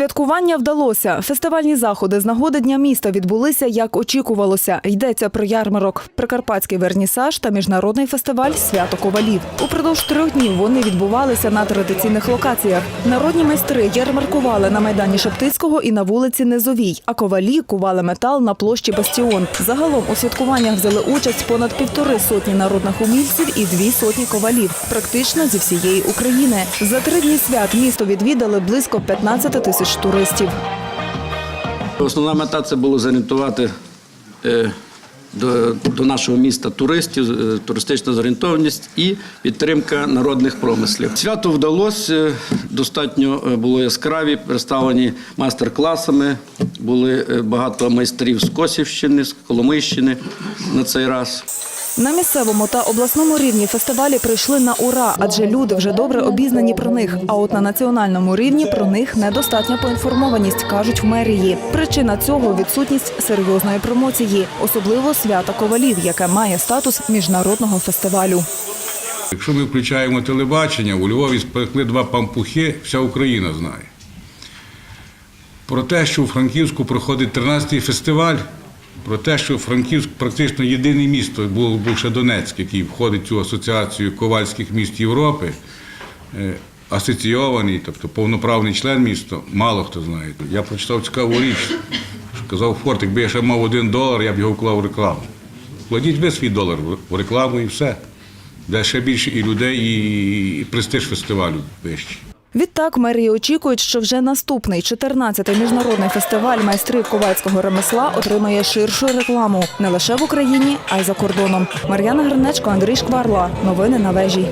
Святкування вдалося. Фестивальні заходи з нагоди Дня міста відбулися, як очікувалося. Йдеться про ярмарок, прикарпатський вернісаж та міжнародний фестиваль Свято Ковалів. Упродовж трьох днів вони відбувалися на традиційних локаціях. Народні майстри ярмаркували на майдані Шептицького і на вулиці Низовій, а ковалі кували метал на площі Бастіон. Загалом у святкуваннях взяли участь понад півтори сотні народних умільців і дві сотні ковалів, практично зі всієї України. За три дні свят місто відвідали близько 15 тисяч туристів. Основна мета це було зорієнтувати е, до, до нашого міста туристів, е, туристична зорієнтованість і підтримка народних промислів. Свято вдалося, достатньо е, було яскраві, представлені майстер-класами. Були багато майстрів з Косівщини, з Коломийщини на цей раз. На місцевому та обласному рівні фестивалі прийшли на ура, адже люди вже добре обізнані про них. А от на національному рівні про них недостатня поінформованість, кажуть в мерії. Причина цього відсутність серйозної промоції, особливо свята ковалів, яке має статус міжнародного фестивалю. Якщо ми включаємо телебачення, у Львові спекли два пампухи, вся Україна знає. Про те, що у Франківську проходить 13-й фестиваль, про те, що Франківськ практично єдине місто, був, ще Донецьк, який входить в цю асоціацію ковальських міст Європи, е, асоційований, тобто повноправний член міста, мало хто знає. Я прочитав цікаву річ, що казав Форт, якби я ще мав один долар, я б його вклав в рекламу. Вкладіть ви свій долар в рекламу і все. Де ще більше і людей, і престиж фестивалю вищий. Відтак мерії очікують, що вже наступний 14-й міжнародний фестиваль майстрів ковальського ремесла отримає ширшу рекламу не лише в Україні, а й за кордоном. Мар'яна Гринечко, Андрій Шкварла. Новини на вежі.